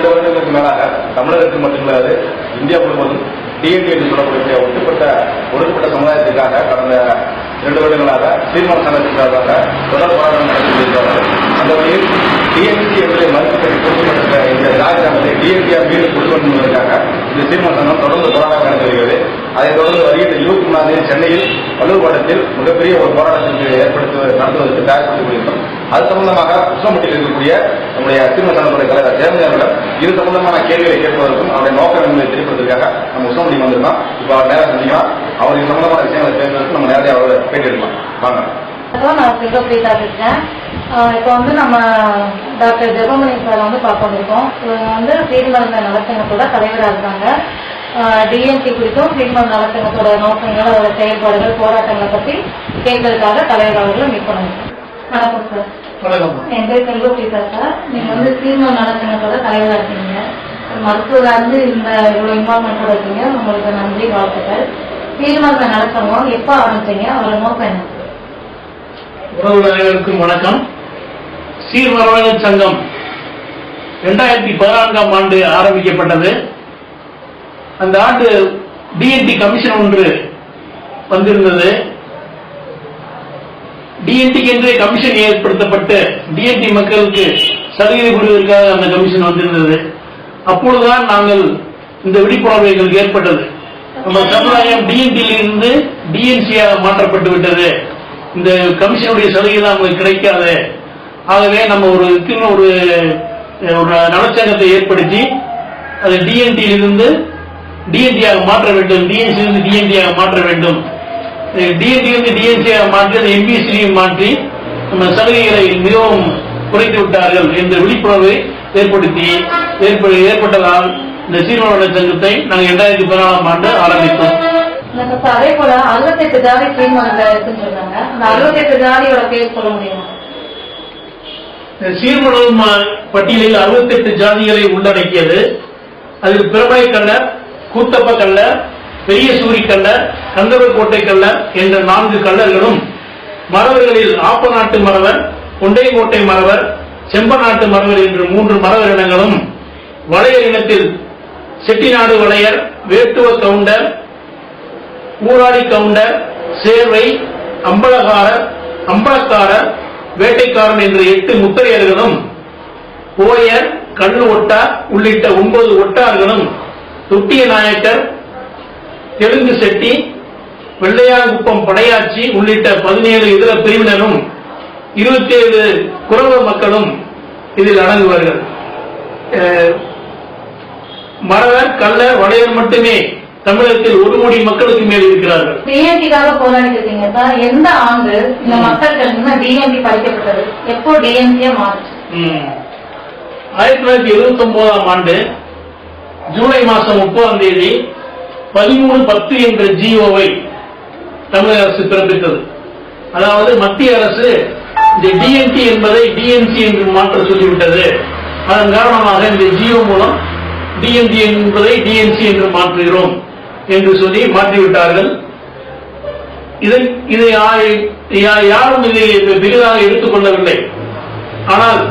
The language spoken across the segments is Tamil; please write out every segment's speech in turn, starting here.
இரண்டு வருடங்களுக்கு மேலாக தமிழகத்தில் மட்டுமில்லாது இந்தியா முழுவதும் டிஎன்டி என்று சொல்லக்கூடிய ஒட்டுப்பட்ட ஒடுக்கப்பட்ட சமுதாயத்திற்காக கடந்த இரண்டு வருடங்களாக சீர்மான சங்கத்திற்காக தொடர் போராட்டம் நடத்தி வருகிறார்கள் அந்த வகையில் டிஎன்சி எம்எல்ஏ மருத்துவத்தை கொடுக்கப்பட்ட இந்த ராஜினாமத்தை டிஎன்டிஆர் மீண்டும் கொண்டு என்பதற்காக இந்த சீர்மான சங்கம் தொடர்ந்து போராட்டம் நடத்தி வருகிறது. அதைத் தொடர்ந்து வருகின்ற இருபத்தி மூணாம் தேதி சென்னையில் வள்ளுவபாடத்தில் மிகப்பெரிய ஒரு போராட்டத்திற்கு ஏற்படுத்த நடத்துவதற்கு தயாரித்துக் கொண்டிருக்கிறோம் அது சம்பந்தமாக உச்சமட்டில் இருக்கக்கூடிய நம்முடைய சீர்ம சங்கத்துடைய தலைவர் ஜெயமணியர்களிடம் இது சம்பந்தமான கேள்விகளை கேட்பதற்கும் அவருடைய நோக்கம் என்பதை தெரிவிப்பதற்காக நம்ம உச்சமட்டி வந்திருக்கோம். இப்போ நேரம் சந்திக்கலாம். அவர் இது சம்பந்தமான விஷயங்களை பேசுவதற்கு நம்ம நேரடியாக அவரை பேட்டி எடுக்கலாம். வாங்க. நான் சிவபிரீதா பேசுறேன் ஆஹ் இப்போ வந்து நம்ம டாக்டர் ஜெபமணி சார் வந்து பார்க்க வந்திருக்கோம். இவங்க வந்து சீர்மருந்த நலச்சங்கத்தோட தலைவராக இருக்காங்க. டிஎன்டி குறித்தும் சீர்மருந்த நலச்சங்கத்தோட நோக்கங்கள் அதோட செயல்பாடுகள் போராட்டங்களை பத்தி கேட்கறதுக்காக தலைவர் அவர்களை மீட் பண்ணுவோம். வணக்கம் சார். வணக்கம். என் பேர் செல்வபிரீதா சார். நீங்க வந்து சீர்மருந்த நலச்சங்கத்தோட தலைவராக இருக்கீங்க. மருத்துவராக இருந்து இந்த இவ்வளவு இன்வால்மெண்டோட இருக்கீங்க. உங்களுக்கு நன்றி வாழ்த்துக்கள். சீர்மருந்த நலச்சங்கம் எப்போ ஆரம்பிச்சீங்க அவரோட நோக்கம் என்ன? உறவுகள் வணக்கம். சீர்வரவர்கள் சங்கம் இரண்டாயிரத்தி பதினான்காம் ஆண்டு ஆரம்பிக்கப்பட்டது. அந்த ஆண்டு டிஎன்டி கமிஷன் ஒன்று வந்திருந்தது. டிஎன்டி என்றே கமிஷன் ஏற்படுத்தப்பட்டு டிஎன்டி மக்களுக்கு சலுகை புரிவதற்காக அந்த கமிஷன் வந்திருந்தது. அப்பொழுதுதான் நாங்கள் இந்த விழிப்புணர்வு எங்களுக்கு ஏற்பட்டது. நம்ம சமுதாயம் டிஎன்டியில் இருந்து டிஎன்சியாக மாற்றப்பட்டு விட்டது. இந்த கமிஷனுடைய சலுகை தான் கிடைக்காது. ஆகவே நம்ம ஒரு ஒரு ஒரு நலச்சங்கத்தை ஏற்படுத்தி அது டிஎன்டியில் இருந்து டிஎன்டியாக மாற்ற வேண்டும். டிஎன்சியிலிருந்து டிஎன்டியாக மாற்ற வேண்டும். டிஎன்டி டிஎன்சியாக மாற்றி அதை எம்பிசிலையும் மாற்றி நம்ம சலுகைகளை மிகவும் குறைத்து விட்டார்கள் என்ற விழிப்புணர்வை ஏற்படுத்தி ஏற்பட்டதால் இந்த சீர்மன சங்கத்தை நாங்கள் இரண்டாயிரத்தி பதினாலாம் ஆண்டு ஆரம்பித்தோம். இப்ப அதே போல அறுபத்தெட்டு ஜாதி தீர்மானங்கள் இருக்குன்னு சொல்றாங்க. அந்த அறுபத்தெட்டு ஜாதியோட பேர் சொல்ல முடியுமா? சீர்மணம் பட்டியலில் அறுபத்தெட்டு ஜாதிகளை உள்ளடக்கியது. அதில் பிரபலை கல்லர் கூத்தப்ப கல்லர் பெரிய சூரி கல்லர் கந்தவர்கோட்டை கல்லர் என்ற நான்கு கல்லர்களும் மறவர்களில் ஆப்ப நாட்டு மறவர் கொண்டைக்கோட்டை மறவர் செம்பநாட்டு மறவர் என்று மூன்று மறவர் இனங்களும் வளையர் இனத்தில் செட்டிநாடு வளையர் வேட்டுவ கவுண்டர் ஊராளி கவுண்டர் சேர்வை அம்பலகாரர் அம்பலக்காரர் வேட்டைக்காரன் என்ற எட்டு முத்திரையர்களும் ஓயர் கண்ணு ஒட்டார் உள்ளிட்ட ஒன்பது ஒட்டார்களும் தொட்டிய நாயக்கர் தெலுங்கு செட்டி வெள்ளையாங்குப்பம் படையாச்சி உள்ளிட்ட பதினேழு இதர பிரிவினரும் இருபத்தி ஏழு மக்களும் இதில் அடங்குவார்கள். மறவர் கள்ளர் வளையர் மட்டுமே தமிழகத்தில் ஒரு கோடி மக்களுக்கு மேல் இருக்கிறார்கள். டிஎன்டிக்காக போராடிட்டு இருக்கீங்க சார். எந்த ஆண்டு இந்த மக்களுக்கு டிஎன்டி படிக்கப்பட்டது? எப்போ டிஎன்டியா மாறுச்சு. ஆயிரத்தி தொள்ளாயிரத்தி எழுபத்தி ஒன்பதாம் ஆண்டு ஜூலை மாசம் முப்பதாம் தேதி பதிமூணு பத்து என்ற ஜிஓவை தமிழக அரசு பிறப்பித்தது. அதாவது மத்திய அரசு இந்த டிஎன்டி என்பதை டிஎன்சி என்று மாற்ற சொல்லிவிட்டது. அதன் காரணமாக இந்த ஜிஓ மூலம் டிஎன்டி என்பதை டிஎன்சி என்று மாற்றுகிறோம் என்று சொல்லி மாற்றிவிட்டார்கள். இதை இதை யாரும் இதை பெரிதாக எடுத்துக்கொள்ளவில்லை ஆனால்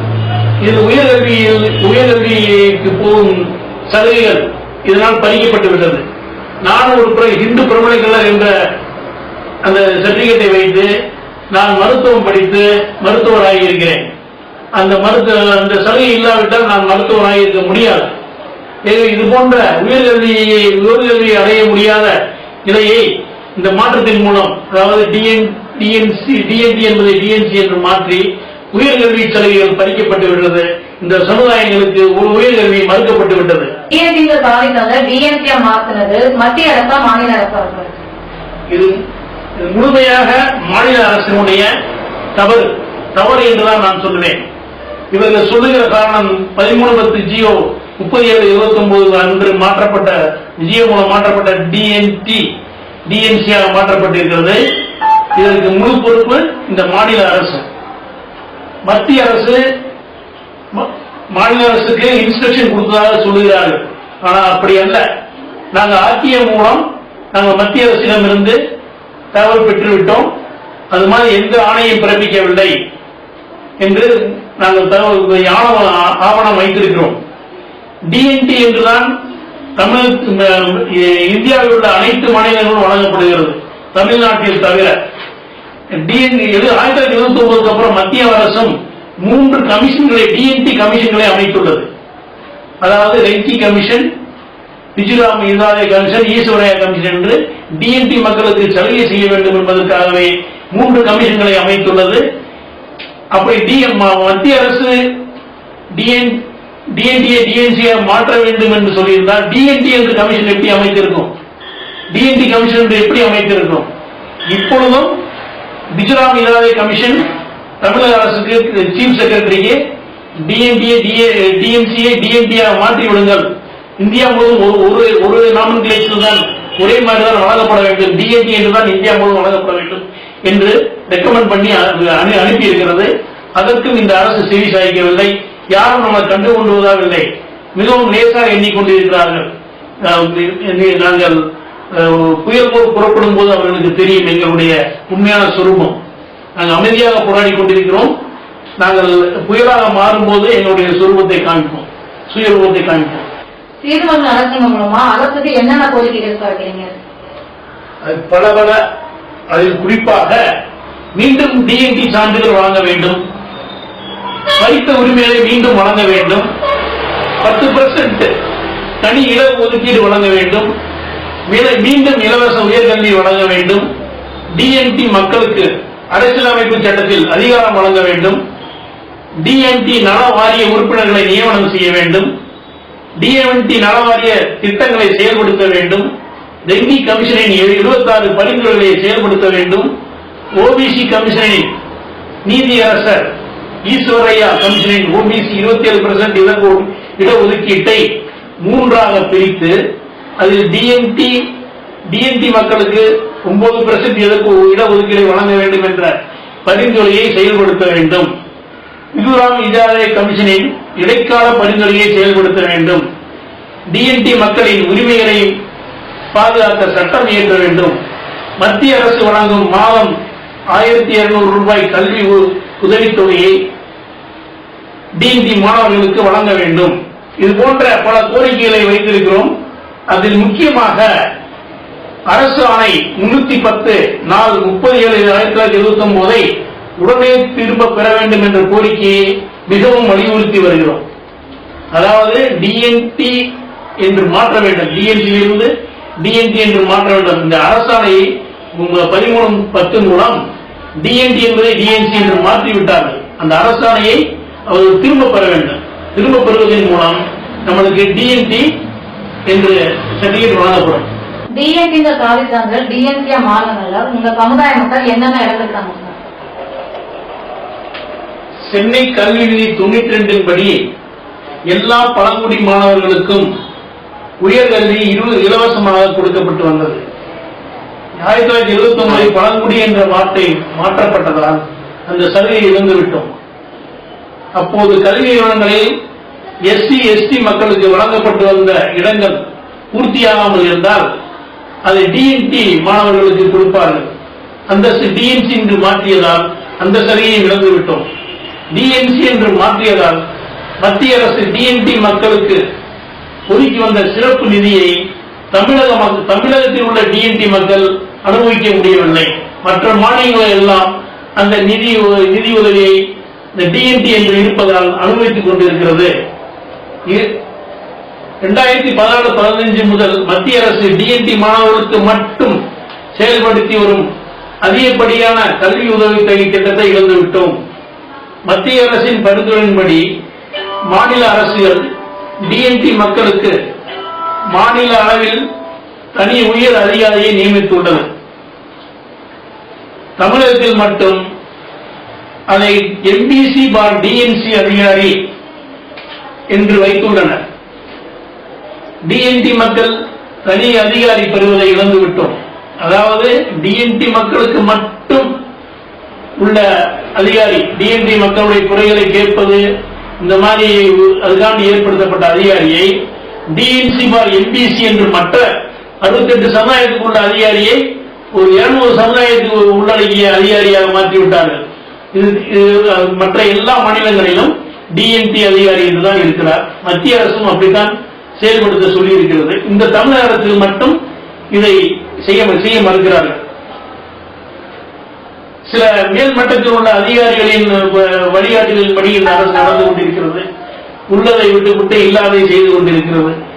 இது உயர்கல்வியில் உயர்கல்விக்கு போகும் சலுகைகள் இதனால் பறிக்கப்பட்டு விட்டது. நான் ஒரு பிர- இந்து பிரபலங்கள் என்ற அந்த சர்டிபிகேட்டை வைத்து நான் மருத்துவம் படித்து மருத்துவராகி இருக்கிறேன். அந்த மருத்துவ அந்த சலுகை இல்லாவிட்டால் நான் மருத்துவராகி இருக்க முடியாது. எனவே இது போன்ற உயர்கல்வியை உயர்கல்வியை அடைய முடியாத நிலையை இந்த மாற்றத்தின் மூலம் அதாவது டிஎன் டிஎன்சி டிஎன்டி என்பதை டிஎன்சி என்று மாற்றி உயர்கல்வி சலுகைகள் பறிக்கப்பட்டு விட்டது இந்த சமுதாயங்களுக்கு ஒரு உயர்கல்வி மறுக்கப்பட்டு விட்டது. டிஎன்டிங்கிற சாதிக்காக டிஎன்டியா மாத்துனது மத்திய அரசா மாநில அரசா இது முழுமையாக மாநில அரசினுடைய தவறு. தவறு என்றுதான் நான் சொல்லுவேன். இவர்கள் சொல்லுகிற காரணம் பதிமூணு பத்து ஜியோ முப்பது ஏழு இருபத்தி ஒன்பது அன்று மாற்றப்பட்ட ஜியோ மூலம் மாற்றப்பட்ட டிஎன்டி டிஎன்சியாக மாற்றப்பட்டிருக்கிறது. இதற்கு முழு பொறுப்பு இந்த மாநில அரசு. மத்திய அரசு மாநில அரசுக்கு இன்ஸ்ட்ரக்ஷன் கொடுத்ததாக சொல்லுகிறார்கள். ஆனால் அப்படி அல்ல. நாங்கள் ஆர்டிஎம் மூலம் நாங்கள் மத்திய அரசிடமிருந்து தகவல் பெற்றுவிட்டோம். அது மாதிரி எந்த ஆணையும் பிறப்பிக்கவில்லை என்று நாங்கள் தகவல் ஆவணம் ஆவணம் வைத்திருக்கிறோம். டிஎன்டி என்றுதான் தமிழ் இந்தியாவில் உள்ள அனைத்து மாநிலங்களும் வழங்கப்படுகிறது தமிழ்நாட்டில் தவிர. டிஎன்டி ஆயிரத்தி தொள்ளாயிரத்தி இருபத்தி ஒன்பதுக்கு அப்புறம் மத்திய அரசும் மூன்று கமிஷன்களை டிஎன்டி கமிஷன்களை அமைத்துள்ளது. அதாவது Renke commission Vijayaram Idate commission Eshwaraiah commission என்று டிஎன்டி மக்களுக்கு சலுகை செய்ய வேண்டும் என்பதற்காகவே மூன்று கமிஷன்களை அமைத்துள்ளது. அப்படி டிஎம் மத்திய அரசு டிஎன் டிஎன்டிஏ டிஎன்சியை மாற்ற வேண்டும் என்று சொல்லியிருந்தால் டிஎன்டி என்று கமிஷன் எப்படி அமைத்திருக்கும்? டிஎன்டி கமிஷன் என்று எப்படி அமைத்திருக்கும்? இப்பொழுதும் குஜராத் இலாதை கமிஷன் தமிழக அரசுக்கு சீஃப் செக்ரட்டரிக்கு டிஎன்டிஏ டிஎம்சிஏ டிஎன்டிஏ மாற்றி விடுங்கள். இந்தியா முழுவதும் ஒரு ஒரு ஒரு நாமன்கிலேஷன் தான் ஒரே மாதிரி தான் வழங்கப்பட வேண்டும். டிஎன்டி என்று தான் இந்தியா முழுவதும் வழங்கப்பட வேண்டும் என்று ரெக்கமெண்ட் பண்ணி அனுப்பி அனு- அனுப்பியிருக்கிறது அதற்கும் இந்த அரசு செவி சாய்க்கவில்லை. யாரும் நம்ம கண்டு கொண்டுவதாகவில்லை மிகவும் லேசாக எண்ணிக்கொண்டிருக்கிறார்கள். நாங்கள் புயல் புறப்படும் போது அவர்களுக்கு தெரியும் எங்களுடைய உண்மையான சுரூபம். நாங்கள் அமைதியாக போராடி கொண்டிருக்கிறோம். நாங்கள் புயலாக மாறும்போது எங்களுடைய சுரூபத்தை காமிப்போம் சுயரூபத்தை காமிப்போம் சீர்மன்ற அரசாங்கம் மூலமா அரசுக்கு என்னென்ன கோரிக்கைகள் பார்க்கிறீங்க? அது பல பல அதில் குறிப்பாக மீண்டும் டிஎன்டி சான்றிதழ் வழங்க வேண்டும். வைத்த உரிமைகளை மீண்டும் வழங்க வேண்டும். பத்து பர்சன்ட் தனி இட ஒதுக்கீடு வழங்க வேண்டும். மீண்டும் இலவச உயர்கல்வி வழங்க வேண்டும். டிஎன்டி மக்களுக்கு அரசியலமைப்பு சட்டத்தில் அதிகாரம் வழங்க வேண்டும். டிஎன்டி நல வாரிய உறுப்பினர்களை நியமனம் செய்ய வேண்டும். டிஎன்டி நல வாரிய திட்டங்களை செயல்படுத்த வேண்டும். டெங்கி கமிஷனின் இருபத்தாறு பரிந்துரைகளை செயல்படுத்த வேண்டும். ஓபிசி கமிஷனின் நீதியரசர் ஈஸ்வரையா கமிஷனின் ஓபிசி இருபத்தி ஏழு பெர்சென்ட் இடஒதுக்கீட்டை மூன்றாக பிரித்து அதில் டிஎன்டி டிஎன்டி மக்களுக்கு ஒன்பது பெர்சென்ட் எதற்கு இடஒதுக்கீடை வழங்க வேண்டும் என்ற பரிந்துரையை செயல்படுத்த வேண்டும். மிசோராம் இஜாரே கமிஷனின் இடைக்கால பரிந்துரையை செயல்படுத்த வேண்டும். டிஎன்டி மக்களின் உரிமைகளை பாதுகாக்க சட்டம் இயற்ற வேண்டும். மத்திய அரசு வழங்கும் மாதம் ஆயிரத்தி இருநூறு ரூபாய் கல்வி உ- உதவித்தொகையை டிஎன்டி மாணவர்களுக்கு வழங்க வேண்டும். இது போன்ற பல கோரிக்கைகளை வைத்திருக்கிறோம். அதில் முக்கியமாக அரசு ஆணை முன்னூத்தி பத்து நாள் முப்பது ஏழு ஆயிரத்தி தொள்ளாயிரத்தி எழுபத்தி ஒன்பதை உடனே திரும்ப பெற வேண்டும் என்ற கோரிக்கையை மிகவும் வலியுறுத்தி வருகிறோம். அதாவது டிஎன்டி என்று மாற்ற வேண்டும். டிஎன்டியிலிருந்து டிஎன்டி என்று மாற்ற வேண்டும். இந்த அரசாணையை பதிமூணு பத்து மூலம் டிஎன்டி என்பதை டிஎன்சி என்று மாற்றி விட்டார்கள் அந்த அரசாணையை அவர்கள் திரும்ப பெற வேண்டும். திரும்ப பெறுவதன் மூலம் நம்மளுக்கு டிஎன்டி என்று சர்டிபிகேட் வழங்கப்படும். டிஎன்டிங்கிற சாதி சான்றிதழ் டிஎன்சியா மாறினால உங்க சமுதாய மக்கள் என்னென்ன இழந்திருக்காங்க? சென்னை கல்வி விதி தொண்ணூற்றி ரெண்டின் படி எல்லா பழங்குடி மாணவர்களுக்கும் உயர்கல்வி இரு இலவசமாக கொடுக்கப்பட்டு வந்தது. ஆயிரத்தி தொள்ளாயிரத்தி எழுபத்தி ஒன்பதில் பழங்குடி என்ற வார்த்தை மாற்றப்பட்டதால் அந்த சலுகை இழந்துவிட்டோம். அப்போது கல்வி நிறுவனங்களில் எஸ்சி எஸ்டி மக்களுக்கு வழங்கப்பட்டு வந்த இடங்கள் பூர்த்தியாகாமல் இருந்தால் அதை டிஎன்டி மாணவர்களுக்கு கொடுப்பார்கள். அந்த டிஎன்சி என்று மாற்றியதால் அந்த சலுகையை இழந்துவிட்டோம். டிஎன்சி என்று மாற்றியதால் மத்திய அரசு டிஎன்டி மக்களுக்கு ஒதுக்கி வந்த சிறப்பு நிதியை தமிழக தமிழகத்தில் உள்ள டிஎன்டி மக்கள் அனுபவிக்க முடியவில்லை மற்ற மாநிலங்கள் எல்லாம் அந்த நிதி நிதி உதவியை இந்த டிஎன்டி என்று இருப்பதால் அனுபவித்துக் கொண்டிருக்கிறது. இரண்டாயிரத்தி பதினாலு பதினஞ்சு முதல் மத்திய அரசு டிஎன்டி மாணவர்களுக்கு மட்டும் செயல்படுத்தி வரும் அதிகப்படியான கல்வி உதவித்தொகை திட்டத்தை இழந்துவிட்டோம் மத்திய அரசின் பரிந்துரையின்படி மாநில அரசுகள் டிஎன்டி மக்களுக்கு மாநில அளவில் தனி உயர் அதிகாரியை நியமித்துள்ளது தமிழகத்தில் மட்டும் அதை எம்பிசி பார் டிஎன்சி அதிகாரி என்று வைத்துள்ளனர். டிஎன்டி மக்கள் தனி அதிகாரி பெறுவதை இழந்துவிட்டோம். அதாவது டிஎன்டி மக்களுக்கு மட்டும் உள்ள அதிகாரி டிஎன்டி மக்களுடைய குறைகளை கேட்பது இந்த மாதிரி அதுக்காண்டி ஏற்படுத்தப்பட்ட அதிகாரியை டிஎன்சி பார் எம்பிசி என்று மற்ற அறுபத்தெட்டு சமுதாயத்துக்கு உள்ள அதிகாரியை ஒரு இருநூறு சமுதாயத்துக்கு உள்ளடங்கிய அதிகாரியாக மாற்றி விட்டார்கள் இது மற்ற எல்லா மாநிலங்களிலும் டிஎன்பி அதிகாரி என்றுதான் இருக்கிறார். மத்திய அரசும் அப்படித்தான் செயல்படுத்த சொல்லி இருக்கிறது இந்த தமிழக அரசு மட்டும் இதை செய்ய செய்ய மறுக்கிறார்கள். சில மேல்மட்டத்தில் உள்ள அதிகாரிகளின் வ- வழிகாட்டுதலின்படி இந்த அரசு நடந்து கொண்டிருக்கிறது. உள்ளதை விட்டுவிட்டு இல்லாதை செய்து கொண்டிருக்கிறது.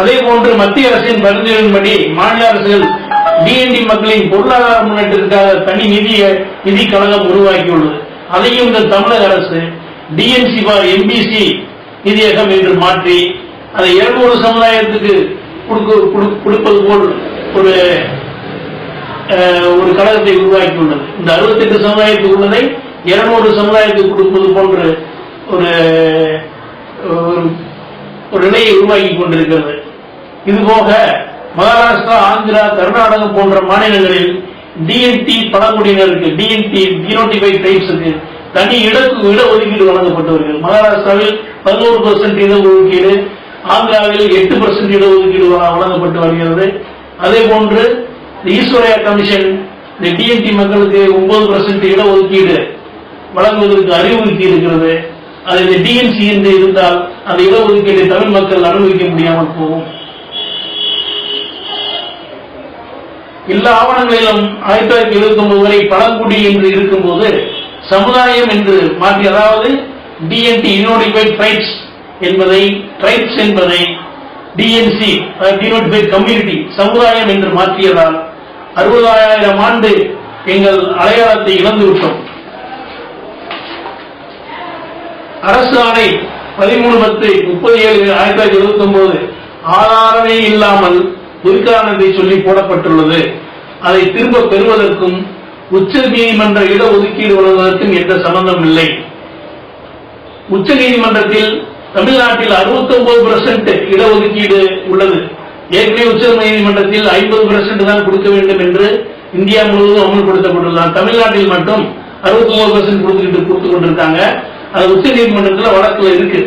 அதே போன்று மத்திய அரசின் பரிந்துரையின்படி மாநில அரசுகள் டிஎன்டி மக்களின் பொருளாதார முன்னேற்றத்திற்காக தனி நிதிய நிதி கழகம் உருவாக்கியுள்ளது. அதையும் இந்த தமிழக அரசு டிஎன்சி பார் எம்பிசி நிதியகம் என்று மாற்றி அதை இருநூறு சமுதாயத்துக்கு கொடுப்பது போல் ஒரு ஒரு கழகத்தை உருவாக்கியுள்ளது. இந்த அறுபத்தெட்டு சமுதாயத்துக்கு உள்ளதை இருநூறு சமுதாயத்துக்கு கொடுப்பது போன்ற ஒரு ஒரு ஒரு நிலையை உருவாக்கி கொண்டிருக்கிறது. இதுபோக மகாராஷ்டிரா ஆந்திரா கர்நாடகம் போன்ற மாநிலங்களில் டிஎன்டி பழங்குடியினருக்கு டிஎன்டி டினோட்டிஃபைட் டைப்ஸுக்கு தனி இட ஒதுக்கீடு வழங்கப்பட்டு வருகிறது மகாராஷ்டிராவில் பதினோரு பர்சன்ட் இடஒதுக்கீடு ஆந்திராவில் எட்டு பர்சன்ட் இடஒதுக்கீடு வழ- வழங்கப்பட்டு வருகிறது. அதே போன்று இந்த ஈஸ்வரையா கமிஷன் இந்த டிஎன்டி மக்களுக்கு ஒன்பது பர்சன்ட் இடஒதுக்கீடு வழங்குவதற்கு அறிவுறுத்தி இருக்கிறது. அது இந்த டிஎன்சி என்று இருந்தால் அந்த இடஒதுக்கீட்டை தமிழ் மக்கள் அனுபவிக்க முடியாமல் போகும். எல்லா ஆவணங்களிலும் ஆயிரத்தி தொள்ளாயிரத்தி எழுபத்தி ஒன்பது வரை பழங்குடி என்று இருக்கும்போது சமுதாயம் என்று மாற்றி அதாவது டிஎன்டி யூனோடிஃபைட் ட்ரைப்ஸ் என்பதை ட்ரைப்ஸ் என்பதை டிஎன்சி யூனோடிஃபைட் கம்யூனிட்டி சமுதாயம் என்று மாற்றியதால் அறுபதாயிரம் ஆண்டு எங்கள் அடையாளத்தை இழந்து விட்டோம். அரசு ஆணை பதிமூணு பத்து முப்பது ஏழு ஆயிரத்தி தொள்ளாயிரத்தி எழுபத்தி ஒன்பது ஆதாரமே இல்லாமல் துர்கானந்தை சொல்லி போடப்பட்டுள்ளது. அதை திரும்ப பெறுவதற்கும் உச்ச நீதிமன்ற இடஒதுக்கீடு வழங்குவதற்கும் எந்த சம்பந்தம் இல்லை. உச்ச நீதிமன்றத்தில் தமிழ்நாட்டில் 69% இடஒதுக்கீடு உள்ளது. ஏற்கனவே உச்ச நீதிமன்றத்தில் ஐம்பது பெர்சென்ட் தான் கொடுக்க வேண்டும் என்று இந்தியா முழுவதும் அமல்படுத்தப்பட்டுள்ளது. தமிழ்நாட்டில் மட்டும் 69% பெர்சென்ட் கொடுத்துக்கிட்டு கொடுத்து கொண்டிருக்காங்க. அது உச்ச நீதிமன்றத்தில் வழக்குல இருக்கு.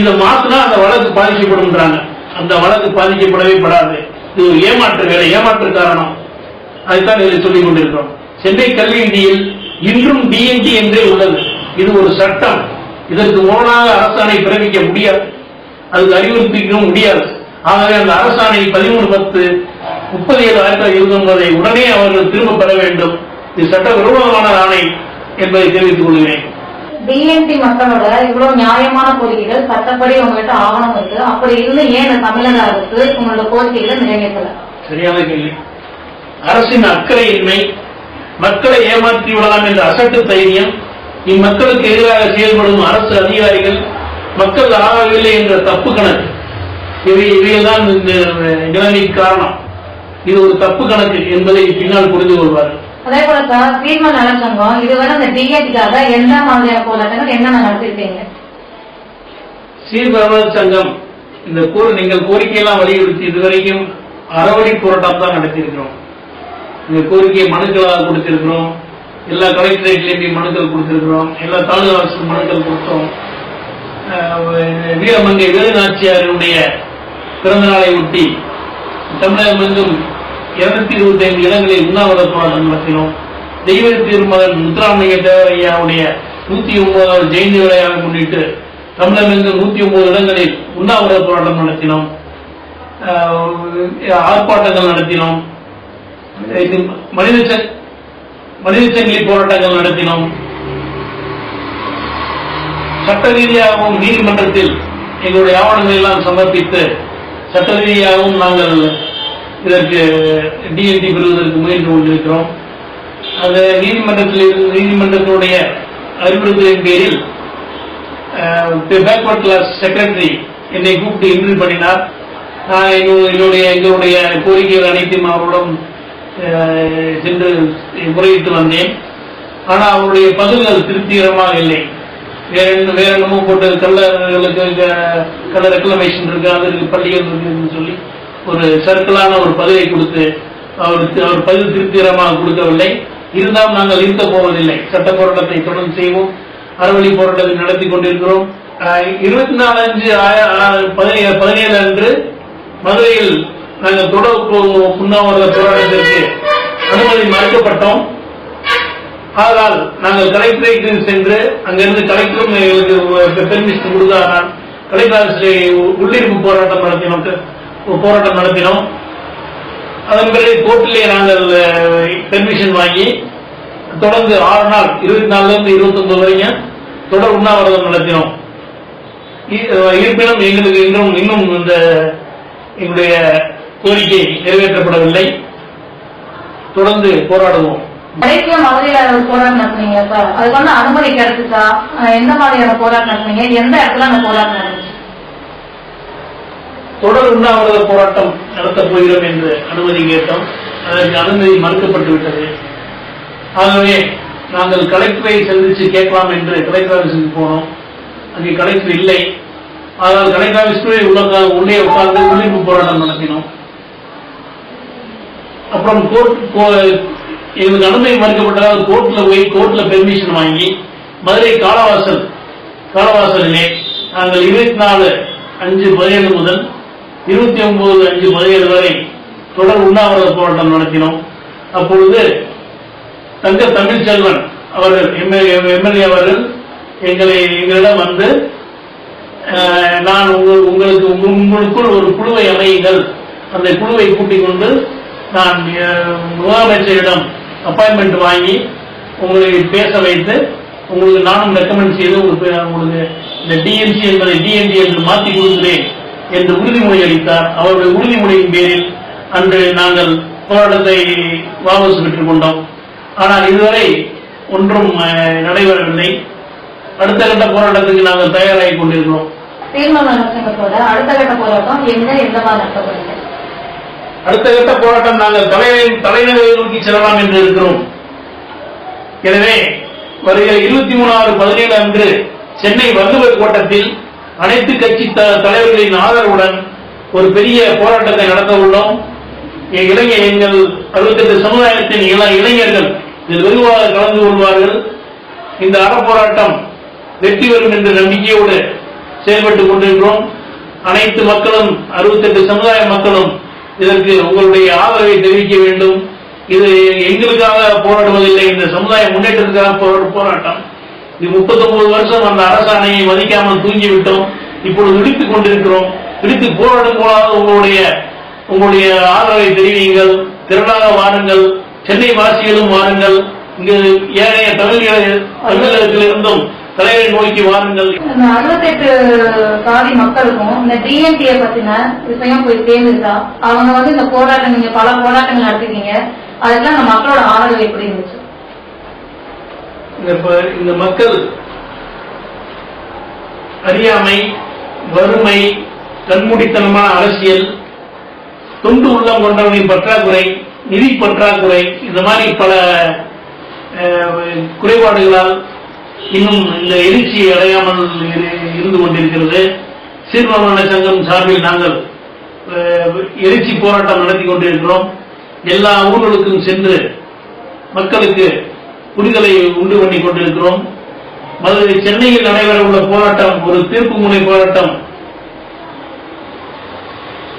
இதை மாத்தினா அந்த வழக்கு பாதிக்கப்படும்ன்றாங்க அந்த வழக்கு பாதிக்கப்படவே படாது. இது ஒரு ஏமாற்று வேலை ஏமாற்று காரணம் அதைத்தான் இதில் சொல்லிக் கொண்டிருக்கிறோம். சென்னை கல்வி நிதியில் இன்றும் டிஎன்டி என்றே உள்ளது. இது ஒரு சட்டம். இதற்கு முரணாக அரசாணை பிறப்பிக்க முடியாது. அதுக்கு அறிவுறுத்திக்கவும் முடியாது. ஆகவே அந்த அரசாணை பதிமூணு பத்து முப்பது ஏழு ஆயிரத்தி தொள்ளாயிரத்தி இருபத்தி ஒன்பதை உடனே அவர்கள் திரும்ப பெற வேண்டும். இது சட்ட விரோதமான ஆணை என்பதை தெரிவித்துக் கொள்கிறேன். டிஎன்டி மக்களோட இவ்வளவு நியாயமான கோரிக்கைகள் சட்டப்படி உங்ககிட்ட ஆவணம் இருக்கு. அப்படி இருந்து ஏன் இந்த தமிழக அரசு உங்களோட கோரிக்கைகளை நிறைவேற்றல? சரியான கேள்வி. அரசின் அக்கறையின்மை மக்களை ஏமாற்றி விடலாம் என்ற அசட்டு தைரியம் இம்மக்களுக்கு எதிராக செயல்படும் அரசு அதிகாரிகள் மக்கள் ஆகவில்லை என்ற தப்பு கணக்கு. இவை இவையெல்லாம் இந்த நிலைமைக்கு காரணம். இது ஒரு தப்பு கணக்கு என்பதை பின்னால் புரிந்து கொள்வார்கள். அதே போல சார் சீர்ம நலச்சங்கம் இதுவரை இந்த டிஎட்காக எந்த மாதிரியான போராட்டங்கள் என்னென்ன நடத்திருக்கீங்க? சீர்பிரமண சங்கம் இந்த கூறு நீங்கள் கோரிக்கையெல்லாம் வலியுறுத்தி இதுவரைக்கும் அறவழி போராட்டம் தான் நடத்தியிருக்கிறோம். இந்த கோரிக்கையை மனுக்களாக கொடுத்திருக்கிறோம். எல்லா கலெக்டரேட்லேயும் மனுக்கள் கொடுத்திருக்கிறோம். எல்லா தாலுகா அரசு மனுக்கள் கொடுத்தோம். வீரமங்கை வேலுநாச்சியாருடைய பிறந்த நாளை ஒட்டி தமிழகம் எங்கும் இருநூத்தி இருபத்தி ஐந்து இடங்களில் உண்ணாவிரத போராட்டம் நடத்தினோம். தெய்வ திருமகன் முத்துராமலிங்க தேவரையாவுடைய நூத்தி ஒன்பதாவது ஜெயந்தி விழாவை முன்னிட்டு தமிழகம் எங்கும் நூத்தி ஒன்பது இடங்களில் உண்ணாவிரத போராட்டம் நடத்தினோம். ஆர்ப்பாட்டங்கள் நடத்தினோம். இது மனித மனித சங்கிலி போராட்டங்கள் நடத்தினோம். சட்ட ரீதியாகவும் நீதிமன்றத்தில் எங்களுடைய ஆவணங்களை எல்லாம் சமர்ப்பித்து சட்ட ரீதியாகவும் நாங்கள் இதற்கு டிஎன்டி பெறுவதற்கு முயன்று கொண்டிருக்கிறோம் அது நீதிமன்றத்தில் நீதிமன்றத்தினுடைய அறிவுறுத்தலின் பேரில் பேக்வர்ட் கிளாஸ் செக்ரட்டரி என்னை கூப்பிட்டு இன்டர்வியூ பண்ணினார் நான் என்னுடைய எங்களுடைய கோரிக்கைகள் அனைத்தையும் அவரிடம் சென்று முறையிட்டு வந்தேன் ஆனால் அவருடைய பதில்கள் திருப்திகரமாக இல்லை வேற என்ன வேற என்னமோ போட்டு கல்லர்களுக்கு கல்ல கள்ள ரெக்ளமேஷன் இருக்கு அது பள்ளிகள் இருக்குன்னு சொல்லி ஒரு சர்க்கிளான ஒரு பதிலை கொடுத்து அவருக்கு அவர் பதில் திருப்திகரமாக கொடுக்கவில்லை. இருந்தாலும் நாங்கள் இருக்க போவதில்லை. சட்ட போராட்டத்தை தொடர்ந்து செய்வோம். அறவழி போராட்டத்தை நடத்தி கொண்டிருக்கிறோம். இருபத்தி நாலு அஞ்சு பதினேழு பதினேழு அன்று மதுரையில் நாங்கள் தொடர் போ- உண்ணாவிரத போராட்டத்திற்கு அனுமதி மறுக்கப்பட்டோம். ஆதலால் நாங்கள் கலெக்டரேட்டு சென்று அங்கிருந்து கலெக்டரும் எங்களுக்கு பெர்மிஷன் கொடுத்தாரால் கலெக்டர் உள்ளிருப்பு போராட்டம் நடத்தினோம். போராட்டம் நடத்தினோம். அதன் பிறகு கோர்ட்டிலே நாங்கள் பெர்மிஷன் வாங்கி தொடர்ந்து ஆறு நாள் இருபத்தி நாலுலேருந்து இருபத்தொன்பது வரைக்கும் தொடர் உண்ணாவிரதம் நடத்தினோம். இருப்பினும் எங்களுக்கு இன்னும் இன்னும் இந்த எங்களுடைய கோரிக்கை நிறைவேற்றப்படவில்லை. தொடர்ந்து போராடுவோம். கடைசியா மதுரையில போராட்டம் நடத்துனீங்க சார்? அதுக்கு வந்து அனுமதி கிடைச்சுச்சா? எந்த மாதிரியான போராட்டம் நடத்துனீங்க? எந்த இடத்துல அந்த போராட்டம் நடந்துச்சு? தொடர் உண்ணாவிரத போராட்டம் நடத்தப் போகிறோம் என்று அனுமதி கேட்டோம். அதற்கு அனுமதி மறுக்கப்பட்டு விட்டது. ஆகவே நாங்கள் கலெக்டரை சந்தித்து கேட்கலாம் என்று கலெக்டர் ஆஃபீஸுக்கு போனோம். அங்கே கலெக்டர் இல்லை. ஆனால் கலெக்டர் ஆஃபீஸ்க்குள்ளே உள்ள உள்ளே உட்கார்ந்து உள்ளிப்பு போராட்டம் நடத்தினோம். அப்புறம் கோர்ட் எங்களுக்கு அனுமதி மறுக்கப்பட்டதால் கோர்ட்டில் போய் கோர்ட்டில் பெர்மிஷன் வாங்கி மதுரை காலவாசல் காலவாசலிலே நாங்கள் இருபத்தி நாலு அஞ்சு பதினேழு முதல் இருபத்தி ஒன்பது அஞ்சு பதினேழு வரை தொடர் உண்ணாவிரத போராட்டம் நடத்தினோம். அப்பொழுது தங்க தமிழ்ச்செல்வன் அவர்கள் எம்எல்ஏ அவர்கள் எங்களை எங்களிடம் வந்து நான் உங்கள் உங்களுக்கு உங்களுக்குள் ஒரு குழுவை அமையுங்கள். அந்த குழுவை கூட்டிக் கொண்டு நான் முதலமைச்சரிடம் அப்பாயின்மெண்ட் வாங்கி உங்களை பேச வைத்து உங்களுக்கு நானும் ரெக்கமெண்ட் செய்து உங்களுக்கு உங்களுக்கு இந்த டிஎன்சி என்பதை டிஎன்டி என்று மாற்றி கொடுக்கிறேன். என்று உறுதிமொழி அளித்தார். அவருடைய உறுதிமொழியின் பேரில் அன்று நாங்கள் போராட்டத்தை வாபஸ் பெற்றுக் கொண்டோம். ஆனால் இதுவரை ஒன்றும் நடைபெறவில்லை. அடுத்த கட்ட போராட்டத்துக்கு நாங்கள் தயாராகி கொண்டிருக்கிறோம். அடுத்த கட்ட போராட்டம் எங்க எந்த அடுத்த கட்ட போராட்டம் நாங்கள் தலைமை தலைநகரை நோக்கி செல்லலாம் என்று இருக்கிறோம். எனவே வருகிற இருபத்தி மூணாறு பதினேழு அன்று சென்னை வள்ளுவர் கோட்டத்தில் அனைத்து கட்சி த- தலைவர்களின் ஆதரவுடன் ஒரு பெரிய போராட்டத்தை நடத்த உள்ளோம். இளைஞர் எங்கள் அறுபத்தெட்டு சமுதாயத்தின் இளைஞர்கள் இதில் வெகுவாக கலந்து கொள்வார்கள். இந்த அறப்போராட்டம் வெற்றி பெறும் என்ற நம்பிக்கையோடு செயல்பட்டுக் கொண்டிருக்கிறோம். அனைத்து மக்களும் அறுபத்தெட்டு சமுதாய மக்களும் இதற்கு உங்களுடைய ஆதரவை தெரிவிக்க வேண்டும். இது எங்களுக்காக போராடுவதில்லை. இந்த சமுதாய முன்னேற்றத்துக்காக போராட்டம். இது 39 வருஷம் அந்த அரசாணையை மதிக்காமல் தூங்கிவிட்டோம். இப்பொழுது விடுத்துக் கொண்டிருக்கிறோம். விடுத்து போராடும் போலாக உங்களுடைய உங்களுடைய ஆதரவை தெரிவியுங்கள். திரளாக வாருங்கள். சென்னை வாசிகளும் வாருங்கள். இங்கு ஏனைய தமிழக தமிழகத்திலிருந்தும் தலையை நோக்கி வாருங்கள். அறுபத்தெட்டு சாதி மக்களுக்கும் இந்த டிஎன்டியை பத்தின விஷயம் போய் சேர்ந்துருக்கா அவங்க வந்து இந்த போராட்டம் நீங்க பல போராட்டங்கள் நடத்திருக்கீங்க. அதுக்கெல்லாம் இந்த மக்களோட ஆதரவு எப்படி இருந்துச்சு? இந்த இந்த மக்கள் அறியாமை வறுமை கண்மூடித்தனமான அரசியல் தொண்டு உள்ளம் கொண்டவனின் பற்றாக்குறை நிதி பற்றாக்குறை இந்த மாதிரி பல குறைபாடுகளால் இன்னும் இந்த எழுச்சியை அடையாமல் இரு- இருந்து கொண்டிருக்கிறது. சீர்மமான சங்கம் சார்பில் நாங்கள் எழுச்சி போராட்டம் நடத்தி கொண்டிருக்கிறோம். எல்லா ஊர்களுக்கும் சென்று மக்களுக்கு புரிதலை உண்டு பண்ணி கொண்டிருக்கிறோம். மதுரை சென்னையில் நடைபெற உள்ள போராட்டம் ஒரு தீர்ப்பு முனை போராட்டம்.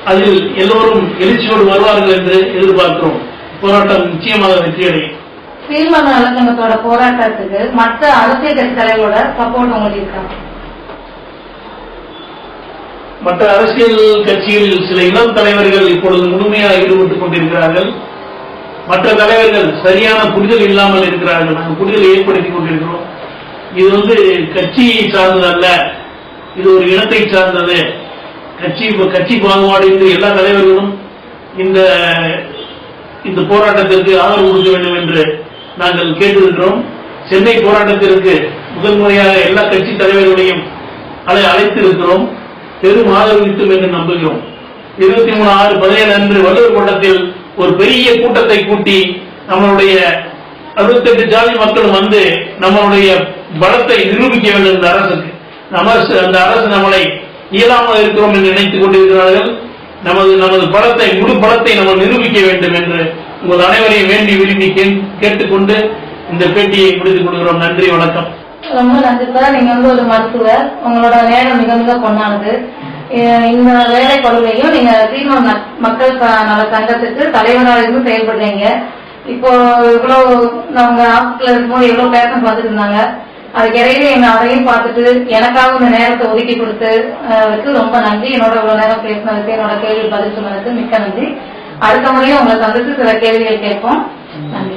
அதில் எல்லோரும் எழுச்சியோடு வருவார்கள் என்று எதிர்பார்க்கிறோம். போராட்டம் நிச்சயமாக வெற்றியடையும் தீர்மான நலச்சங்கத்தோட போராட்டத்துக்கு மற்ற அரசியல் கட்சி தலைவரோட சப்போர்ட் உங்களுக்கு இருக்காங்க மற்ற அரசியல் கட்சிகளில் சில இளம் தலைவர்கள் இப்பொழுது முழுமையாக ஈடுபட்டுக் கொண்டிருக்கிறார்கள். மற்ற தலைவர்கள் சரியான புரிதல் இல்லாமல் இருக்கிறார்கள். நாங்கள் புரிதலை ஏற்படுத்திக் கொண்டிருக்கிறோம். இது வந்து கட்சியை சார்ந்தது அல்ல. இது ஒரு இனத்தை சார்ந்தது. கட்சி கட்சி பாகுபாடு என்று எல்லா தலைவர்களும் இந்த இந்த போராட்டத்திற்கு ஆதரவு கொடுக்க வேண்டும் என்று நாங்கள் கேட்டிருக்கிறோம். சென்னை போராட்டத்திற்கு முதல் முறையாக எல்லா கட்சி தலைவர்களையும் அதை அழைத்திருக்கிறோம். பெரும் ஆதரவு என்று நம்புகிறோம். இருபத்தி மூணு ஆறு பதினேழு அன்று வள்ளுவர் கூட்டத்தில் ஒரு பெரிய கூட்டத்தை கூட்டி நம்மளுடைய அறுபத்தெட்டு ஜாதி மக்களும் வந்து நம்மளுடைய பலத்தை நிரூபிக்க வேண்டும் இந்த அரசுக்கு. நம்ம அரசு அந்த அரசு நம்மளை இயலாமல் இருக்கிறோம் என்று நினைத்துக் கொண்டிருக்கிறார்கள். நமது நமது பலத்தை முழு பலத்தை நம்ம நிரூபிக்க வேண்டும் என்று உங்கள் அனைவரையும் வேண்டி விரும்பி கே- கேட்டுக்கொண்டு இந்த பேட்டியை முடித்துக் கொள்கிறோம். நன்றி வணக்கம். ரொம்ப நன்றி சார். நீங்க வந்து ஒரு மருத்துவர். உங்களோட நேரம் மிக மிக பொன்னானது இந்த வேலை கொள்கையும் நீங்க சீமா மக்கள் நல சங்கத்துக்கு தலைவராக இருந்து செயல்படுறீங்க. இப்போ இவ்வளவு நாங்க ஹாஸ்பிட்டல் இருக்கும்போது எவ்வளவு பேஷண்ட் பார்த்துட்டு இருந்தாங்க. அதுக்கு இடையில என்ன அதையும் பார்த்துட்டு எனக்காக இந்த நேரத்தை ஒதுக்கி கொடுத்து ரொம்ப நன்றி. என்னோட இவ்வளவு நேரம் பேசினதுக்கு என்னோட கேள்வி பதில் சொன்னதுக்கு மிக்க நன்றி. அடுத்த முறையும் உங்களை சந்தித்து சில கேள்விகள் கேட்போம். நன்றி.